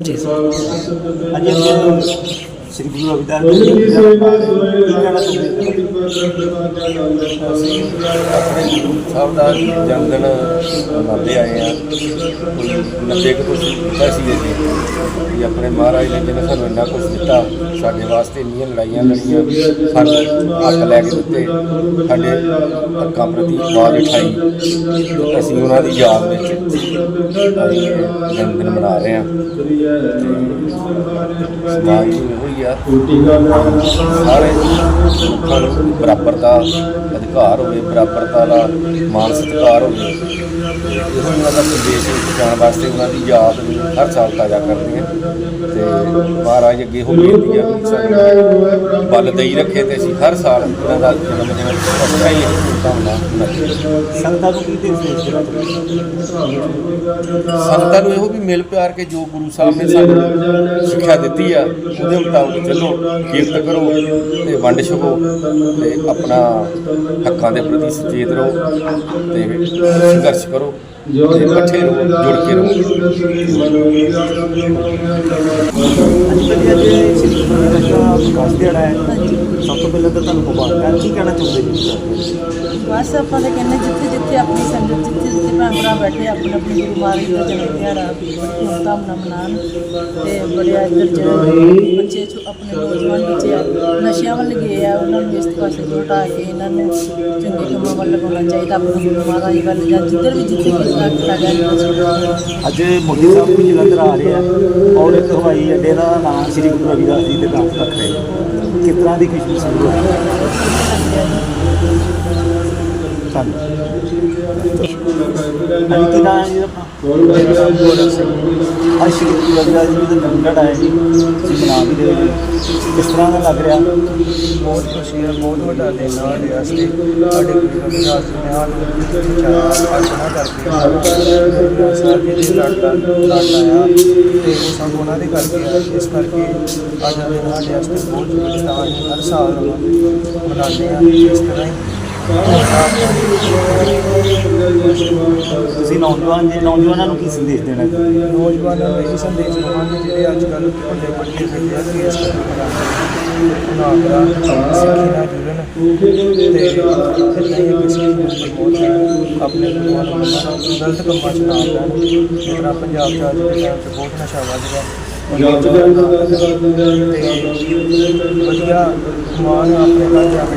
ਜੀ ਅੱਜ ਇਹ ਸ੍ਰੀ ਅਸੀਂ ਆਪਣੇ ਗੁਰੂ ਸਾਹਿਬ ਦਾ ਜਨਮ ਮਨਾਉਂਦੇ ਆਏ ਆ। ਕੋਈ 90 ਕੁ ਕੁਛ ਕੀਤਾ ਸੀ ਜੀ? ਆਪਣੇ ਮਹਾਰਾਜ ਨੇ ਜਿਹਨੇ ਸਾਨੂੰ ਇੰਨਾ ਕੁਛ ਦਿੱਤਾ, ਸਾਡੇ ਵਾਸਤੇ ਇੰਨੀਆਂ ਲੜਾਈਆਂ ਲੜੀਆਂ ਸਾਨੂੰ ਹੱਕ ਲੈ ਕੇ ਦਿੱਤੇ, ਸਾਡੇ ਹੱਕਾਂ ਪ੍ਰਤੀ ਆਵਾਜ਼ ਉਠਾਈ। ਅਸੀਂ ਉਹਨਾਂ ਦੀ ਯਾਦ ਵਿੱਚ ਅੱਜ ਜਨਮ ਮਨਾ ਰਹੇ ਹਾਂ। ਸਮਾਜ ਹੋਈ ਆ। ਸਾਰੇ ਲੋਕਾਂ ਨੂੰ ਬਰਾਬਰਤਾ ਅਧਿਕਾਰ ਹੋਵੇ, ਬਰਾਬਰਤਾ ਦਾ ਮਾਨ ਸਤਿਕਾਰ ਹੋਵੇ, ਇਹੋ ਉਹਨਾਂ ਦਾ ਸੰਦੇਸ਼ ਪਹੁੰਚਾਉਣ ਵਾਸਤੇ ਉਹਨਾਂ ਦੀ ਯਾਦ ਨੂੰ ਹਰ ਸਾਲ ਤਾਜ਼ਾ ਕਰਦੇ ਹਾਂ ਤੇ ਮਹਾਰਾਜ ਅੱਗੇ ਹੋ ਬੇਨਤੀ ਆ ਵੀ ਸਾਨੂੰ ਬਲ ਦੇਈ ਰੱਖੇ ਤੇ ਅਸੀਂ ਹਰ ਸਾਲ ਉਹਨਾਂ ਦਾ ਜਨਮ ਦਿਨ ਅੱਛਾ ਹੀ ਧੰਨਾ ਸੰਗਤਾਂ ਨੂੰ ਕੀ ਦੇਣਾ ਚਾਹੁੰਦੇ ਸੰਗਤਾਂ ਨੂੰ ਇਹੋ ਵੀ ਮਿਲ ਪਿਆਰ ਕੇ ਜੋ ਗੁਰੂ ਸਾਹਿਬ ਨੇ ਸਾਨੂੰ ਸਿੱਖਿਆ ਦਿੱਤੀ ਆ ਉਹਦੇ ਮੁਤਾਬਕ ਚੱਲੋ ਕੀਰਤ ਕਰੋ ਤੇ ਵੰਡ ਛਕੋ ਤੇ ਆਪਣਾ ਹੱਕਾਂ ਦੇ ਪ੍ਰਤੀ ਸੁਚੇਤ ਰਹੋ ਤੇ ਸੰਘਰਸ਼ ਕਰੋ ਤੇ ਇਕੱਠੇ ਰਹੋ ਜੁੜ ਕੇ ਰਹੋ। ਦਾ ਸਭ ਤੋਂ ਪਹਿਲਾਂ ਤਾਂ ਤੁਹਾਨੂੰ ਮੁਬਾਰਕਾਂ। ਕੀ ਕਹਿਣਾ ਚਾਹੁੰਦੇ ਜੀ? ਬਸ ਆਪਾਂ ਤਾਂ ਕਹਿੰਦੇ ਜਿੱਥੇ ਜਿੱਥੇ ਆਪਣੀ ਸੰਗਤ ਜਿੱਥੇ ਜਿੱਥੇ ਭੈਣ ਭਰਾ ਬੈਠੇ ਆਪਣੇ ਆਪਣੇ ਗੁਰੂ ਮਹਾਰਾਜ ਦਾ ਜਨਮ ਦਿਹਾੜਾ ਬੜੀ ਧੂਮਧਾਮ ਨਾਲ ਮਨਾਉਣ ਤੇ ਬੜੇ ਇੱਧਰ ਜਿਹੜੇ ਬੱਚੇ ਛੋ- ਆਪਣੇ ਨੌਜਵਾਨ ਬੱਚੇ ਆ ਨਸ਼ਿਆਂ ਵੱਲ ਗਏ ਆ ਉਹਨਾਂ ਨੂੰ ਇਸ ਪਾਸੇ ਤੋਂ ਹਟਾ ਕੇ ਇਹਨਾਂ ਨੂੰ ਚੰਗੇ ਕੰਮਾਂ ਵੱਲ ਲਗਾਉਣਾ ਚਾਹੀਦਾ ਆਪਣੇ ਗੁਰੂ ਮਹਾਰਾਜ ਵੱਲ ਜਾਂ ਜਿੱਧਰ ਵੀ ਜਿੱਥੇ ਵੀ ਸਾਡਾ ਹੈਗਾ ਅੱਜ ਮੋਦੀ ਸਾਹਿਬ ਵੀ ਜਲੰਧਰ ਆ ਰਹੇ ਆ ਔਰ ਇੱਕ ਹਵਾਈ ਅੱਡੇ ਦਾ ਨਾਮ ਸ੍ਰੀ ਗੁਰੂ ਰਵਿਦਾਸ ਜੀ ਦੇ ਨਾਮ ਰੱਖ ਰਹੇ ਆ। ਕਿਸ ਤਰ੍ਹਾਂ ਦੀ ਖੁਸ਼ੀ ਮਹਿਸੂਸ ਹੋ ਰਹੀ ਹੈ ਕੀ ਨਾਮ ਹੈ ਜੀ ਆਪਣਾ ਅੱਜ ਸ੍ਰੀ ਗੁਰੂ ਰਵਿਦਾਸ ਜੀ ਦਾ ਜਨਮ ਦਿਹਾੜਾ ਹੈ ਜੀ ਤੁਸੀਂ ਮਨਾ ਵੀ ਕਿਸ ਤਰ੍ਹਾਂ ਦਾ ਲੱਗ ਰਿਹਾ। ਬਹੁਤ ਖੁਸ਼ੀ ਹੈ, ਬਹੁਤ ਵੱਡਾ ਦਿਨ ਆ ਸਾਡੇ ਵਾਸਤੇ। ਸਾਡੇ ਗੁਰੂ ਰਵਿਦਾਸ ਜੀ ਨੇ ਸਾਨੂੰ ਸਾਧਨਾ ਕਰਕੇ ਸਾਡੇ ਦੇ ਲੜਦਾ ਲੜਦਾ ਆ ਤੇ ਉਹ ਸਭ ਉਹਨਾਂ ਦੇ ਕਰਕੇ ਆ। ਇਸ ਕਰਕੇ ਅੱਜ ਦਾ ਦਿਨ ਸਾਡੇ ਵਾਸਤੇ ਬਹੁਤ ਜ਼ਰੂਰੀ ਹਰ ਸਾਲ ਮਨਾਉਂਦੇ ਆ। ਇਸ ਤਰ੍ਹਾਂ ਹੀ ਤੁਸੀਂ ਨੌਜਵਾਨ ਜੀ ਨੌਜਵਾਨਾਂ ਨੂੰ ਕੀ ਸੰਦੇਸ਼ ਦੇਣਾ? ਨੌਜਵਾਨਾਂ ਨੂੰ ਇਹ ਸੰਦੇਸ਼ ਦਵਾਂਗੇ ਜਿਹੜੇ ਅੱਜ ਕੱਲ੍ਹ ਵੱਡੇ ਵੱਡੇ ਫਿਰਦੇ ਆ ਕੇਸ ਨਾ। ਕਰਾਂ ਸਿੱਖੀ ਨਾ ਜੁੜਨ ਤੇ ਨਹੀਂ ਕਿਸੇ ਨੂੰ ਪ੍ਰਮੋਟ ਆਪਣੇ ਗਲਤ ਕੰਮਾਂ 'ਚ ਨਾ ਪੈਣ ਜਿਹੜਾ ਪੰਜਾਬ 'ਚ ਅੱਜ ਦੇ ਬਹੁਤ ਨਸ਼ਾ ਵੱਧ ਗਿਆ। ਤੇ ਵਧੀਆ ਮਾਨ ਆਪਣੇ ਘਰ ਜਾ ਕੇ